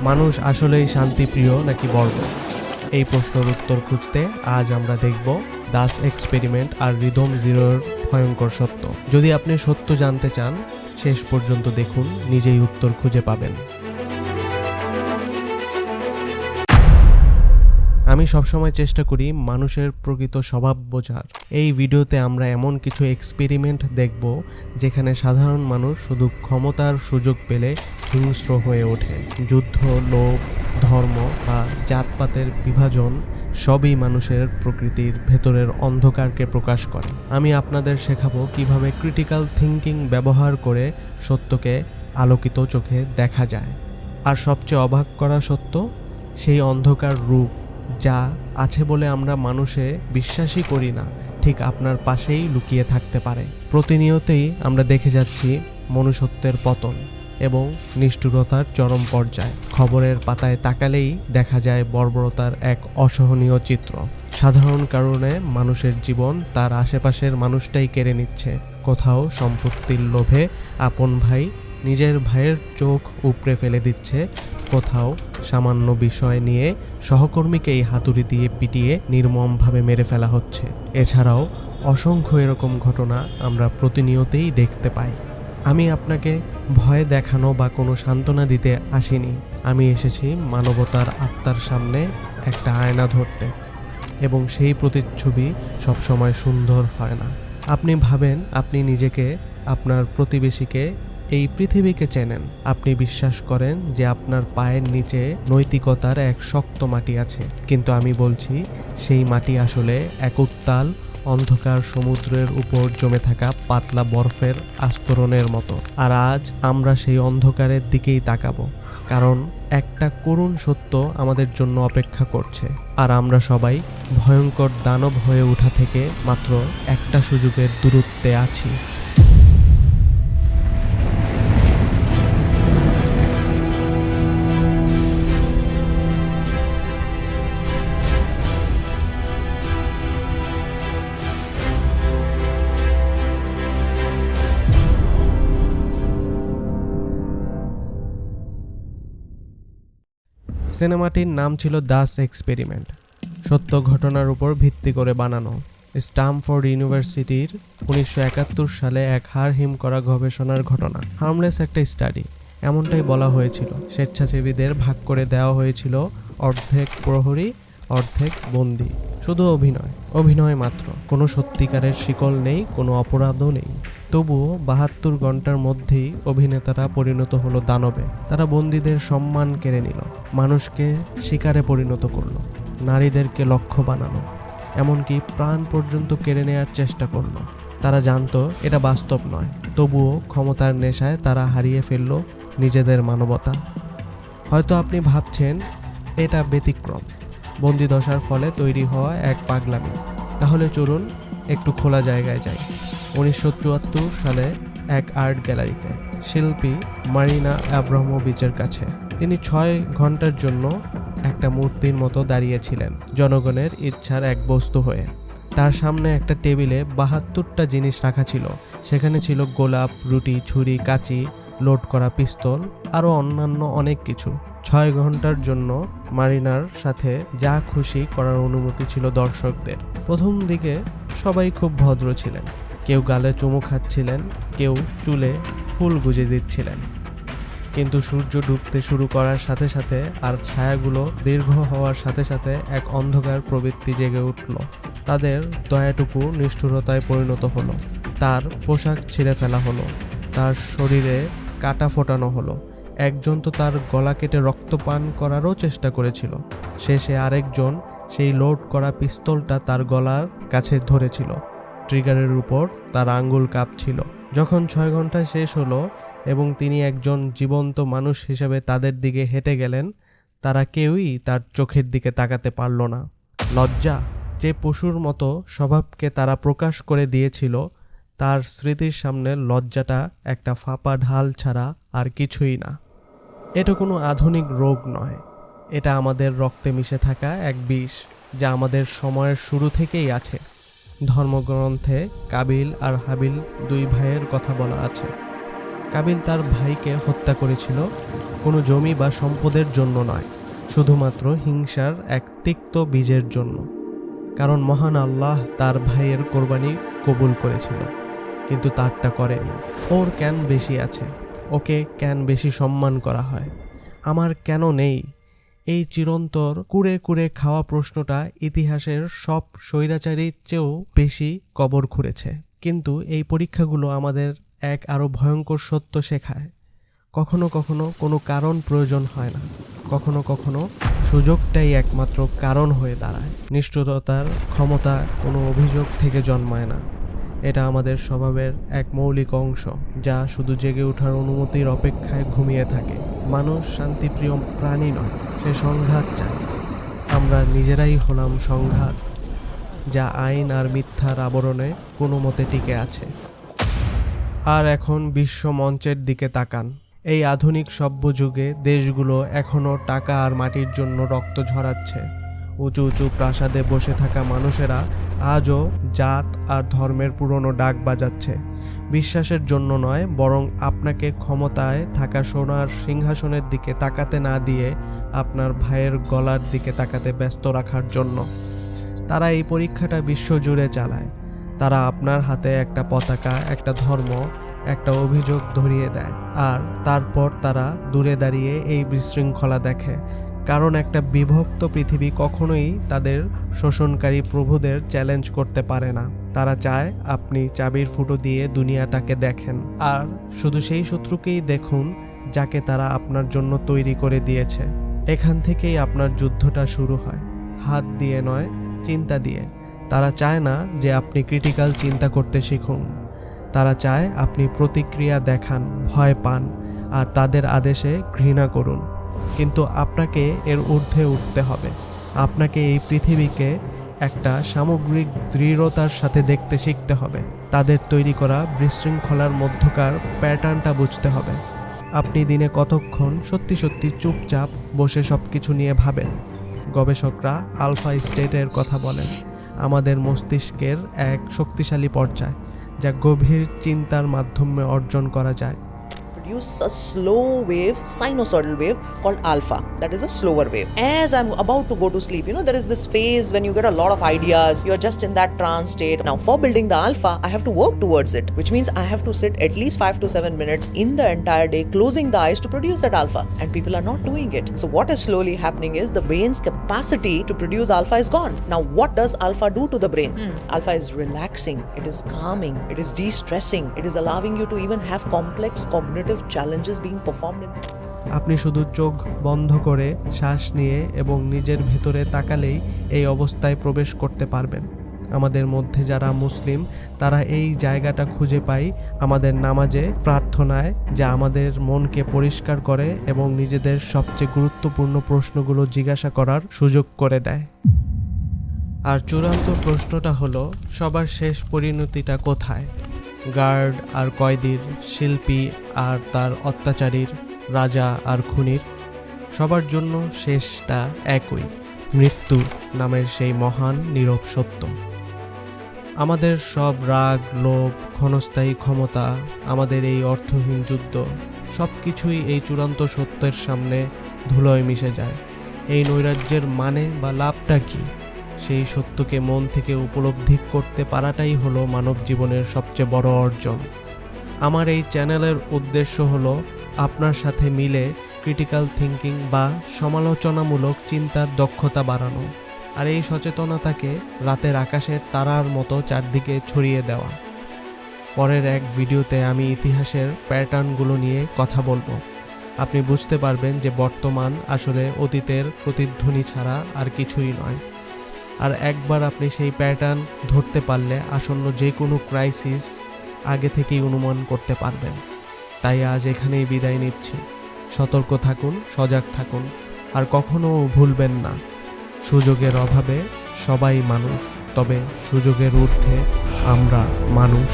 মানুষ আসলেই শান্তিপ্রিয় নাকি বর্গ? এই প্রশ্নের উত্তর খুঁজতে আজ আমরা দেখব দাস এক্সপেরিমেন্ট আর রিদম জিরোর ভয়ঙ্কর সত্য। যদি আপনি সত্য জানতে চান, শেষ পর্যন্ত দেখুন, নিজেই উত্তর খুঁজে পাবেন। আমি সবসময় চেষ্টা করি মানুষের প্রকৃত স্বভাব বোঝার। এই ভিডিওতে আমরা এমন কিছু এক্সপেরিমেন্ট দেখব, যেখানে সাধারণ মানুষ শুধু ক্ষমতার সুযোগ পেলে হিংস্র হয়ে ওঠে। যুদ্ধ, লোভ, ধর্ম বা জাতপাতের বিভাজন সবই মানুষের প্রকৃতির ভেতরের অন্ধকারকে প্রকাশ করে। আমি আপনাদের শেখাবো কীভাবে ক্রিটিক্যাল থিঙ্কিং ব্যবহার করে সত্যকে আলোকিত চোখে দেখা যায়। আর সবচেয়ে অবাক করা সত্য, সেই অন্ধকার রূপ যা আছে বলে আমরা মানুষে বিশ্বাসই করি না, ঠিক আপনার পাশেই লুকিয়ে থাকতে পারে। প্রতিনিয়তই আমরা দেখে যাচ্ছি মনুষ্যত্বের পতন এবং নিষ্ঠুরতার চরম পর্যায়। খবরের পাতায় তাকালেই দেখা যায় বর্বরতার এক অসহনীয় চিত্র। সাধারণ কারণে মানুষের জীবন তার আশেপাশের মানুষটাই কেড়ে নিচ্ছে। কোথাও সম্পত্তির লোভে আপন ভাই নিজের ভাইয়ের চোখ উপড়ে ফেলে দিচ্ছে কোথাও সামান্য বিষয় নিয়ে সহকর্মীকেই হাতুড়ি দিয়ে পিটিয়ে নির্মমভাবে মেরে ফেলা হচ্ছে। এছাড়াও অসংখ্য এরকম ঘটনা আমরা প্রতিনিয়তেই দেখতে পাই। আমি আপনাকে ভয় দেখানো বা কোনো সান্ত্বনা দিতে আসিনি। আমি এসেছি মানবতার আত্মার সামনে একটা আয়না ধরতে। এবং সেই প্রতিচ্ছবি সবসময় সুন্দর হয় না। আপনি ভাবেন আপনি নিজেকে, আপনার প্রতিবেশীকে এই পৃথিবীকে চেনেন। আপনি বিশ্বাস করেন যে আপনার পায়ের নিচে নৈতিকতার এক শক্ত মাটি আছে। কিন্তু আমি বলছি, সেই মাটি আসলে এক উত্তাল, অন্ধকার সমুদ্রের উপর জমে থাকা পাতলা বরফের আস্তরণের মতো। আর আজ আমরা সেই অন্ধকারের দিকেই তাকাবো। কারণ একটা করুণ সত্য আমাদের জন্য অপেক্ষা করছে। আর আমরা সবাই ভয়ঙ্কর দানব হয়ে ওঠা থেকে মাত্র একটা সুযোগের দূরত্বে আছি। সিনেমাটির নাম ছিল দাস এক্সপেরিমেন্ট। সত্য ঘটনার উপর ভিত্তি করে বানানো। স্টামফোর্ড ইউনিভার্সিটির উনিশশো একাত্তর সালে এক হার হিম করা গবেষণার ঘটনা। হার্মলেস একটা স্টাডি, এমনটাই বলা হয়েছিল। স্বেচ্ছাসেবীদের ভাগ করে দেওয়া হয়েছিল অর্ধেক প্রহরী, অর্ধেক বন্দি। শুধু অভিনয় অভিনয় মাত্র। কোনো সত্যিকারের শিকল নেই, কোনো অপরাধও নেই। তবুও বাহাত্তর ঘণ্টার মধ্যেই অভিনেতারা পরিণত হলো দানবে। তারা বন্দীদের সম্মান কেড়ে নিল, মানুষকে শিকারে পরিণত করল, নারীদেরকে লক্ষ্য বানানো এমনকি প্রাণ পর্যন্ত কেড়ে নেওয়ার চেষ্টা করল। তারা জানতো এটা বাস্তব নয়, তবুও ক্ষমতার নেশায় তারা হারিয়ে ফেলল নিজেদের মানবতা। হয়তো আপনি ভাবছেন, এটা ব্যতিক্রম। বন্দি দশার ফলে তৈরি হওয়া এক পাগলামি। তাহলে চলুন একটু খোলা জায়গায় যাই। উনিশশো চুয়াত্তর সালে এক আর্ট গ্যালারিতে শিল্পী মারিনা অ্যাব্রামোভিচের কাছে তিনি ছয় ঘণ্টার জন্য একটা মূর্তির মতো দাঁড়িয়েছিলেন জনগণের ইচ্ছার এক বস্তু হয়ে। তার সামনে একটা টেবিলে বাহাত্তরটা জিনিস রাখা ছিল। সেখানে ছিল গোলাপ, রুটি, ছুরি, কাঁচি, লোড করা পিস্তল, আরও অন্যান্য অনেক কিছু। ছয় ঘণ্টার জন্য মারিনার সাথে যা খুশি করার অনুমতি ছিল দর্শকদের। প্রথম দিকে সবাই খুব ভদ্র ছিলেন। কেউ গালে চুমু খাচ্ছিলেন, কেউ চুলে ফুল গুজে দিচ্ছিলেন। কিন্তু সূর্য ডুবতে শুরু করার সাথে সাথে আর ছায়াগুলো দীর্ঘ হওয়ার সাথে সাথে এক অন্ধকার প্রবৃত্তি জেগে উঠল। তাদের দয়াটুকু নিষ্ঠুরতায় পরিণত হলো। তার পোশাক ছিঁড়ে ফেলা হলো। তার শরীরে কাটা ফোটানো হলো। একজন তো তার গলা কেটে রক্তপান করারও চেষ্টা করেছিল। শেষে আরেকজন সেই লোড করা পিস্তলটা তার গলার কাছে ধরেছিল। ট্রিগারের উপর তার আঙ্গুল কাঁপছিল। যখন ছয় ঘণ্টা শেষ হলো এবং তিনি একজন জীবন্ত মানুষ হিসেবে তাদের দিকে হেঁটে গেলেন, তারা কেউই তার চোখের দিকে তাকাতে পারল না। লজ্জা যে পশুর মতো স্বভাবকে তারা প্রকাশ করে দিয়েছিল, তার স্মৃতির সামনে লজ্জাটা একটা ফাঁপা ঢাল ছাড়া আর কিছুই না। এটা কোনো আধুনিক রোগ নয়। এটা আমাদের রক্তে মিশে থাকা এক বিষ যা আমাদের সময়ের শুরু থেকেই আছে। ধর্মগ্রন্থে কাবিল আর হাবিল দুই ভাইয়ের কথা বলা আছে। কাবিল তার ভাইকে হত্যা করেছিল, কোনো জমি বা সম্পদের জন্য নয়, শুধুমাত্র হিংসার এক তিক্ত বীজের জন্য। কারণ মহান আল্লাহ তার ভাইয়ের কোরবানি কবুল করেছিল, কিন্তু তারটা করেনি। ওর কেন বেশি আছে। ওকে কেন বেশি সম্মান করা হয়? আমার কেন নেই? এই চিরন্তর কুড়ে কুড়ে খাওয়া প্রশ্নটা ইতিহাসের সব স্বৈরাচারীর চেয়েও বেশি কবর খুঁড়েছে। কিন্তু এই পরীক্ষাগুলো আমাদের এক আরও ভয়ঙ্কর সত্য শেখায়। কখনো কখনো কোনো কারণ প্রয়োজন হয় না। কখনো কখনো সুযোগটাই একমাত্র কারণ হয়ে দাঁড়ায়। নিষ্ঠুরতার ক্ষমতা কোনো অভিযোগ থেকে জন্মায় না। এটা আমাদের স্বভাবের এক মৌলিক অংশ, যা শুধু জেগে ওঠার অনুমতির অপেক্ষায় ঘুমিয়ে থাকে। মানুষ শান্তিপ্রিয় প্রাণী নয়, সে সংঘাত চায়। আমরা নিজেরাই হলাম সংঘাত, যা আইন আর মিথ্যার আবরণে কোনো মতে টিকে আছে। আর এখন বিশ্ব মঞ্চের দিকে তাকান। এই আধুনিক সভ্য যুগে দেশগুলো এখনও টাকা আর মাটির জন্য রক্ত ঝরাচ্ছে। উঁচু উঁচু প্রাসাদে বসে থাকা মানুষেরা আজও জাত আর ধর্মের পুরনো ডাক বাজাচ্ছে। বিশ্বাসের জন্য নয়, বরং আপনাকে ক্ষমতায় থাকা সোনার সিংহাসনের দিকে তাকাতে না দিয়ে আপনার ভাইয়ের গলার দিকে তাকাতে ব্যস্ত রাখার জন্য। তারা এই পরীক্ষাটা বিশ্বজুড়ে চালায়। তারা আপনার হাতে একটা পতাকা, একটা ধর্ম, একটা অভিযোগ ধরিয়ে দেয়। আর তারপর তারা দূরে দাঁড়িয়ে এই বিশৃঙ্খলা দেখে। কারণ একটা বিভক্ত পৃথিবী কখনোই তাদের শোষণকারী প্রভুদের চ্যালেঞ্জ করতে পারে না। তারা চায় আপনি চাবির ফুটো দিয়ে দুনিয়াটাকে দেখেন। আর শুধু সেই শত্রুকেই দেখুন যাকে তারা আপনার জন্য তৈরি করে দিয়েছে। এখান থেকেই আপনার যুদ্ধটা শুরু হয়। হাত দিয়ে নয়, চিন্তা দিয়ে। তারা চায় না যে আপনি ক্রিটিক্যাল চিন্তা করতে শিখুন। তারা চায় আপনি প্রতিক্রিয়া দেখান, ভয় পান, আর তাদের আদেশে ঘৃণা করুন। কিন্তু আপনাকে এর ঊর্ধ্বে উঠতে হবে। আপনাকে এই পৃথিবীকে একটা সামগ্রিক দৃঢ়তার সাথে দেখতে শিখতে হবে। তাদের তৈরি করা বিশৃঙ্খলার মধ্যকার প্যাটার্নটা বুঝতে হবে। আপনি দিনে কতক্ষণ সত্যি সত্যি চুপচাপ বসে সব কিছু নিয়ে ভাবেন? গবেষকরা আলফা স্টেটের কথা বলেন। আমাদের মস্তিষ্কের এক শক্তিশালী পর্যায়, যা গভীর চিন্তার মাধ্যমে অর্জন করা যায়। Produce a slow wave, sinusoidal wave called alpha. That is a slower wave. As I'm about to go to sleep, you know, there is this phase when you get a lot of ideas, you're just in that trance state. Now, for building the alpha, I have to work towards it, which means I have to sit at least five to seven minutes in the entire day, closing the eyes to produce that alpha. And people are not doing it. So, what is slowly happening is the brain's capacity to produce alpha is gone. Now, what does alpha do to the brain? Hmm. Alpha is relaxing, it is calming, it is de stressing, it is allowing you to even have complex cognitive challenges being performed in. আপনি শুধু চোখ বন্ধ করে শ্বাস নিয়ে এবং নিজের ভেতরে তাকালেই এই অবস্থায় প্রবেশ করতে পারবেন। আমাদের মধ্যে যারা মুসলিম, তারা এই জায়গাটা খুঁজে পাই আমাদের নামাজে, প্রার্থনায়, যা আমাদের মনকে পরিষ্কার করে এবং নিজেদের সবচেয়ে গুরুত্বপূর্ণ প্রশ্নগুলো জিজ্ঞাসা করার সুযোগ করে দেয়। আর চূড়ান্ত প্রশ্নটা হলো, সবার শেষ পরিণতিটা কোথায়? গার্ড আর কয়েদির, শিল্পী আর তার অত্যাচারীর, রাজা আর খুনির, সবার জন্য শেষটা একই, মৃত্যু নামের সেই মহান নীরব সত্য। আমাদের সব রাগ, লোভ, ক্ষণস্থায়ী ক্ষমতা, আমাদের এই অর্থহীন যুদ্ধ সব কিছুই এই চূড়ান্ত সত্যের সামনে ধুলোয় মিশে যায়। এই নৈরাজ্যের মানে বা লাভটা কি? সেই সত্যকে মন থেকে উপলব্ধি করতে পারাটাই হলো মানব জীবনের সবচেয়ে বড় অর্জন। আমার এই চ্যানেলের উদ্দেশ্য হলো আপনার সাথে মিলে ক্রিটিক্যাল থিঙ্কিং বা সমালোচনামূলক চিন্তার দক্ষতা বাড়ানো আর এই সচেতনতাকে রাতের আকাশের তারার মতো চারদিকে ছড়িয়ে দেওয়া। পরের এক ভিডিওতে আমি ইতিহাসের প্যাটার্নগুলো নিয়ে কথা বলব। আপনি বুঝতে পারবেন যে বর্তমান আসলে অতীতের প্রতিধ্বনি ছাড়া আর কিছুই নয়। আর একবার আপনি সেই প্যাটার্ন ধরতে পারলে আসন্ন যে কোনো ক্রাইসিস আগে থেকেই অনুমান করতে পারবেন। তাই আজ এখানেই বিদায় নিচ্ছি। সতর্ক থাকুন, সজাগ থাকুন, আর কখনও ভুলবেন না। সুযোগের অভাবে সবাই মানুষ, তবে সুযোগের ঊর্ধ্বে আমরা মানুষ।